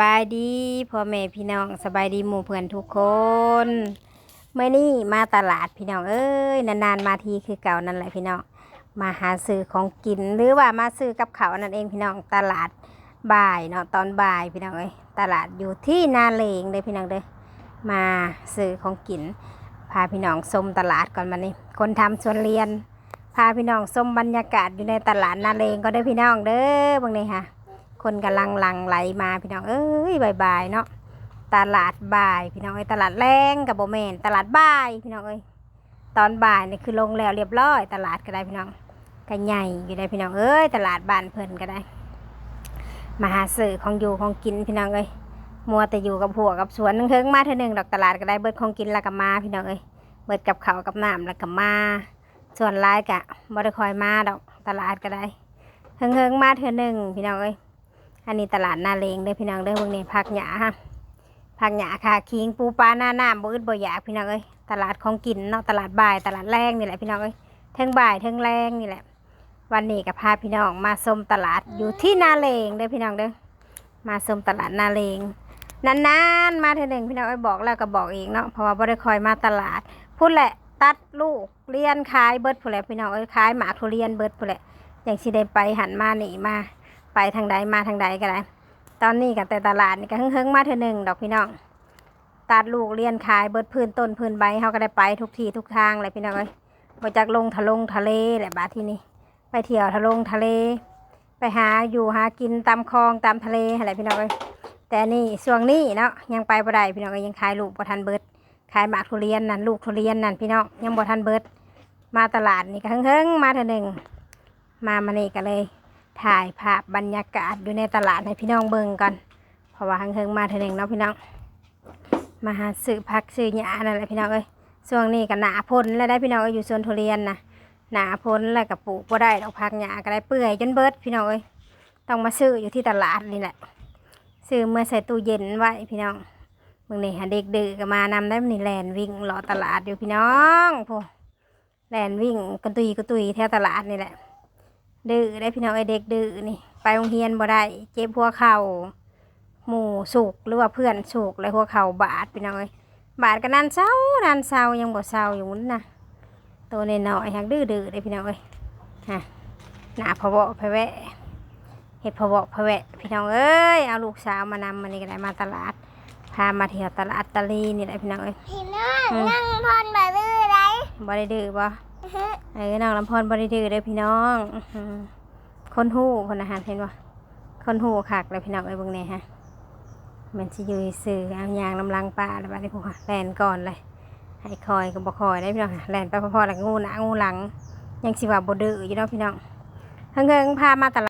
บายดีพ่อแม่พี่น้องสบายดีหมู่เพื่อนทุกคนเมื่อนี้มาตลาดพี่น้องเอ้ยนานๆมาทีคือเก่านั่นแหละพี่น้องมาหาซื้อของกินหรือว่ามาซื้อกับเขาวนั่นเองพี่น้องตลาดบ่ายเนาะตอนบ่ายพี่น้องเอ้ยตลาดอยู่ที่นาเลงเลยพี่น้องเด้อมาซื้อของกิน พาพี่น้องชมตลาดก่อนมานี่คนทำสวนเรียน พาพี่น้องชมบรรยากาศอยู่ในตลาดนาเลงก็ได้พี่น้องเด้อบางนี่ค่ะ คนกำลังหลังไหลมาพี่น้องเอ้ยบายๆเนาะตลาดบ่ายพี่น้องเอ้ยตลาดแรงกับโบแมนตลาดบ่ายพี่น้องเอ้ยตอนบ่ายนี่คือลงแล้วเรียบร้อย ตลาดก็ได้พี่น้องก็ใหญ่อยู่ได้พี่น้องเอ้ยตลาดบ้านเพิ่นก็ได้ มาหาซื้อของอยู่ของกินพี่น้องเอ้ยมัวแต่อยู่กับผัวกับสวนนึงเทิงมาเท่านึงดอกตลาดก็ได้เบิดของกินล้วก็มาพี่น้องเอ้ยเบิดกับเขากับน้ำล้วก็มาส่วนหลายกะบ่ได้คอยมาดอกตลาดก็ได้เฮิงเฮิงมาเท่านึงพี่น้องเอ้ย อันนี้ตลาดนาเลงเด้อพี่น้องเด้อพวกนี้ผักหยาฮะผักหยาค่ะคิงปูปลาหน้าน้ำบ่อึดบ่อยากพี่น้องเอ้ยตลาดของกินเนาะตลาดบ่ายตลาดแรงนี่แหละพี่น้องเอ้ยเทิงบ่ายเทิงแรงนี่แหละ วันนี้ก็พาพี่น้องมาชมตลาดอยู่ที่นาเลงเด้อพี่น้องเด้อมาชมตลาดนาเลงนานๆมาเท่อหนึ่งพี่น้องเอ้ยบอกแล้วก็บอกเองเนาะเพราะว่าบ่ได้คอยมาตลาดพูดแหละตัดลูกเรียนขายเบิดพูดแหละพี่น้องเอ้ยขายหมากทุเรียนเบิดพูดแหละอย่างสิได้ไปหันมาหนีมา ไปทางใดมาทางใดก็ได้ ตอนนี้กับแต่ตลาดนี่ก็เฮิงๆมาเถอะหนึ่งดอกพี่น้องตัดลูกเรียนขายเบิดพื้นต้นพื้นใบเขาก็ได้ไปทุกที่ทุกทางเลยพี่น้องเอ้ยมาจากลงทะลงทะเลแหละบาดที่นี่ไปเที่ยวทะลงทะเล ไปหาอยู่หากินตามคลองตามทะเลอะไรพี่น้องเอ้ยแต่นี่ช่วงนี้เนาะยังไปบ่ได้พี่น้องเอ้ยยังขายลูกบ่ทันเบิดขายหมากทุเรียนนั่นลูกทุเรียนนั่นพี่น้องยังบ่ทันเบิดมาตลาดนี่ก็เฮิงๆมาเถอะหนึ่งมามานี่ก็เลย ถ่ายภาพบรรยากาศอยู่ในตลาดให้พี่น้องเบิ่งก่อน เพราะว่าเฮิงมาเท่านึงเนาะพี่น้อง มาหาซื้อผักซื้อหญ้านั่นแหละพี่น้องเอ้ยช่วงนี้ก็หนาพ้นแล้วได้พี่น้องเอ้ยอยู่สวนทุเรียนนะหนาพ้นแล้วก็ปลูกบ่ได้ดอกผักหญ้าก็ได้เปื่อยจนเบิดพี่น้องเอ้ยต้องมาซื้ออยู่ที่ตลาดนี่แหละ ซื้อเมื่อใส่ตู้เย็นไว้พี่น้องมึงนี่หาเด็กดื้อก็มานำได้มันนี่แลนวิ่งรอตลาดอยู่พี่น้องพวกแลนวิ่งกระตุยกระตุยแถวตลาดนี่แหละ ดื้อได้พี่น้องไอเด็กดื้อนี่ ไปโรงเรียนบ่ได้ เจ็บหัวเข่าหมู่สุกหรือว่าเพื่อนสุกแล้วหัวเข่าบาดพี่น้องเอ้ยบาดก็นั่นเศร้านั่นเศร้ายังบ่เศร้าอยู่นั่นนะตัวน้อยๆหักดื้อดื้อได้พี่น้องเอ้ยฮะหน้าพะเวาะพะแวะเห็ดพะเวาะพะแวะพี่น้องเอ้ยเอาลูกสาวมานำมันนี่ก็ได้มาตลาดพามาเที่ยวตลาดตะลีนี่แหละพี่น้องเอ้ยพี่น้องนั่งพรแบบนี้ไรบ่ได้ดื้อบ่ เอ้น้องลำพรบริถือเด้อพี่น้องคนหู้คนอาหารเห็นว่าคนหู้คักเลยพี่น้องไอ้เบิ่งแหน่ฮะมันสิอยู่สื่อเอายางลำลังปลาแล้วบัดนี้พวกแลนก่อนเลยให้คอยก็บ่คอยได้พี่น้องค่ะแลนไปพอๆแล้วงูหน้างูหลัง ยังสิว่าบ่ดื้ออยู่เนาะพี่น้องเฮิงๆพามาต